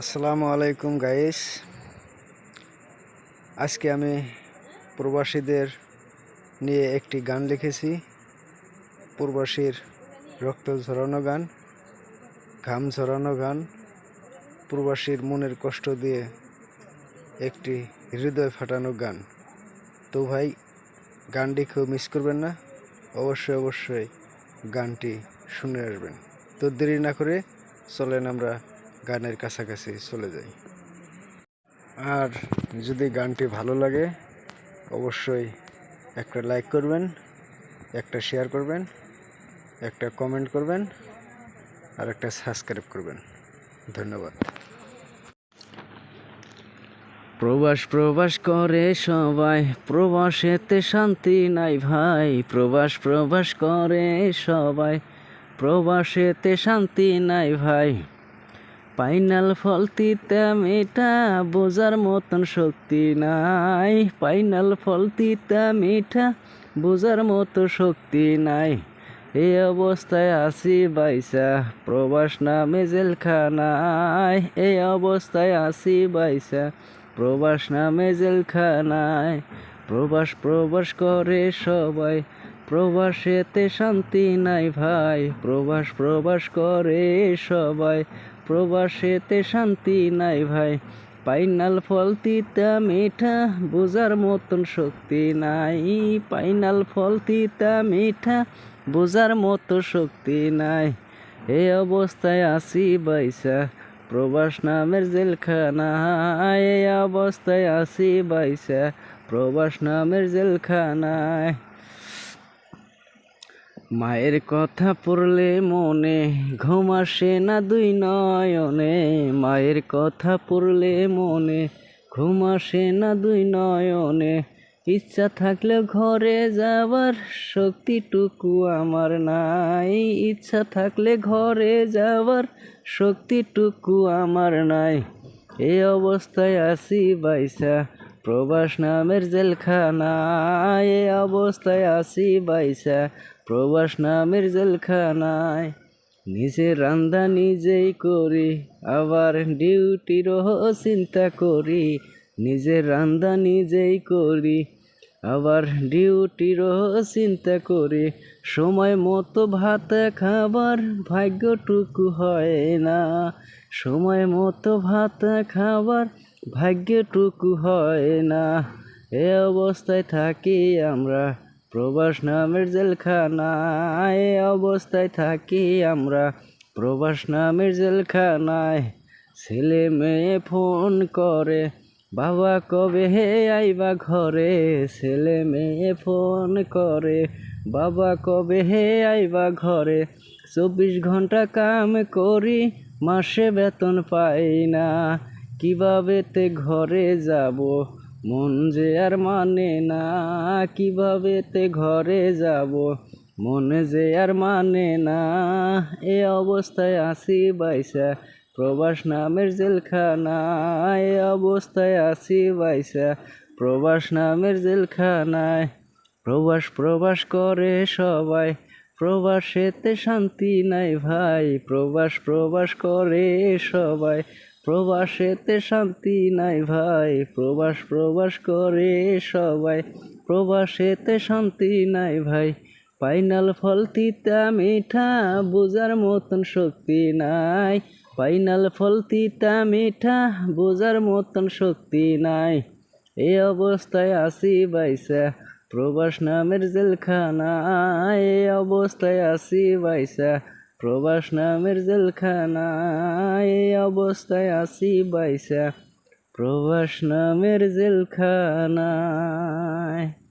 আসসালামু আলাইকুম গাইস আজকে আমি প্রবাসীদের নিয়ে একটি গান লিখেছি। প্রবাসীর রক্ত ঝরানো গান, ঘাম ঝরানো গান। প্রবাসীর মনের কষ্ট দিয়ে একটি হৃদয় ফাটানো গান। তো ভাই, গানটি কেউ মিস করবেন না। অবশ্যই অবশ্যই গানটি শুনে আসবেন। তো দেরি না করে চলেন আমরা গানের কাছাকাছি চলে যাই। আর যদি গানটি ভালো লাগে, অবশ্যই একটা লাইক করবেন, একটা শেয়ার করবেন, একটা কমেন্ট করবেন, আর একটা সাবস্ক্রাইব করবেন। ধন্যবাদ। প্রবাস প্রবাস করে সবাই, প্রবাসেতে শান্তি নাই ভাই। প্রবাস প্রবাস করে সবাই, প্রবাসেতে শান্তি নাই ভাই। পাইনাল ফল তিতা মিঠা, বোঝার মতন শক্তি নাই। পাইনাল ফল তিতা মিঠা, বোঝার মতো শক্তি নাই। এই অবস্থায় আছি বাইসা, প্রবাস নামে জেলখানায়। এই অবস্থায় আছি বাইসা, প্রবাস নামে জেলখানায়। প্রবাস প্রবাস করে সবাই, প্রবাসেতে শান্তি নাই ভাই। প্রবাস প্রবাস করে সবাই প্রবাসেতে শান্তি নাই ভাই। পাইনাল ফল তিতা মিঠা, বোঝার মতন শক্তি নাই। পাইনাল ফল তিতা মিঠা, বোঝার মতো শক্তি নাই। এই অবস্থায় আছি বাইসা, প্রবাস নামের জেলখানা এই অবস্থায় আছি বাইসা, প্রবাস নামের জেলখানায়। মায়ের কথা পড়লে মনে ঘুম আসে না দুই নয়নে। মায়ের কথা পড়লে মনে ঘুম আসে না দুই নয়নে। ইচ্ছা থাকলে ঘরে যাবার শক্তিটুকু আমার নাই। ইচ্ছা থাকলে ঘরে যাবার শক্তিটুকু আমার নাই। এই অবস্থায় আছি বাইসা প্রবাস নামের জেলখানা এই অবস্থায় আছি বাইসা প্রবাস নামের জেলখানায় নিজে রান্দা নিজেই করি, আবার ডিউটিরও চিন্তা করি নিজের রান্দা নিজেই করি, আবার ডিউটিরও চিন্তা করি, সময় মতো ভাত, খাবার ভাগ্যটুকু হয় না, সময় মতো ভাত, খাবার ভাগ্যটুকু হয় না, এ অবস্থায় থাকি আমরা। প্রবাস নামের জেলখানায় অবস্থায় থাকি আমরা। প্রবাস নামের জেলখানায় ছেলে মেয়ে ফোন করে, বাবা কবে হে আইবা ঘরে? ছেলে মেয়ে ফোন করে, বাবা কবে হে আইবা ঘরে? চব্বিশ ঘণ্টা কাম করি, মাসে বেতন পাই না। কীভাবে তে ঘরে যাব? মন যে আর মানে না, কীভাবে তে ঘরে যাব? মন যে আর মানে না, এ অবস্থায় আছি বাইসা। প্রবাস নামের জেলখানা, এ অবস্থায় আছি বাইসা। প্রবাস নামের জেলখানায় প্রবাস প্রবাস করে সবাই। প্রবাসেতে শান্তি নাই ভাই প্রবাস প্রবাস করে সবাই। প্রবাসেতে শান্তি নাই ভাই, প্রবাস প্রবাস করে সবাই। প্রবাসেতে শান্তি নাই ভাই পাইনাল ফল তিতা মিঠা বোঝার মতন শক্তি নাই। পাইনাল ফল তিতা মিঠা বোঝার মতন শক্তি নাই। এই অবস্থায় আছি বাইসা, প্রবাস নামের জেলখানা এই অবস্থায় আছি বাইসা প্রবাস নামের জেলখানায় অবস্থায় আছি বাইসা। প্রবাস নামের জেলখানায়।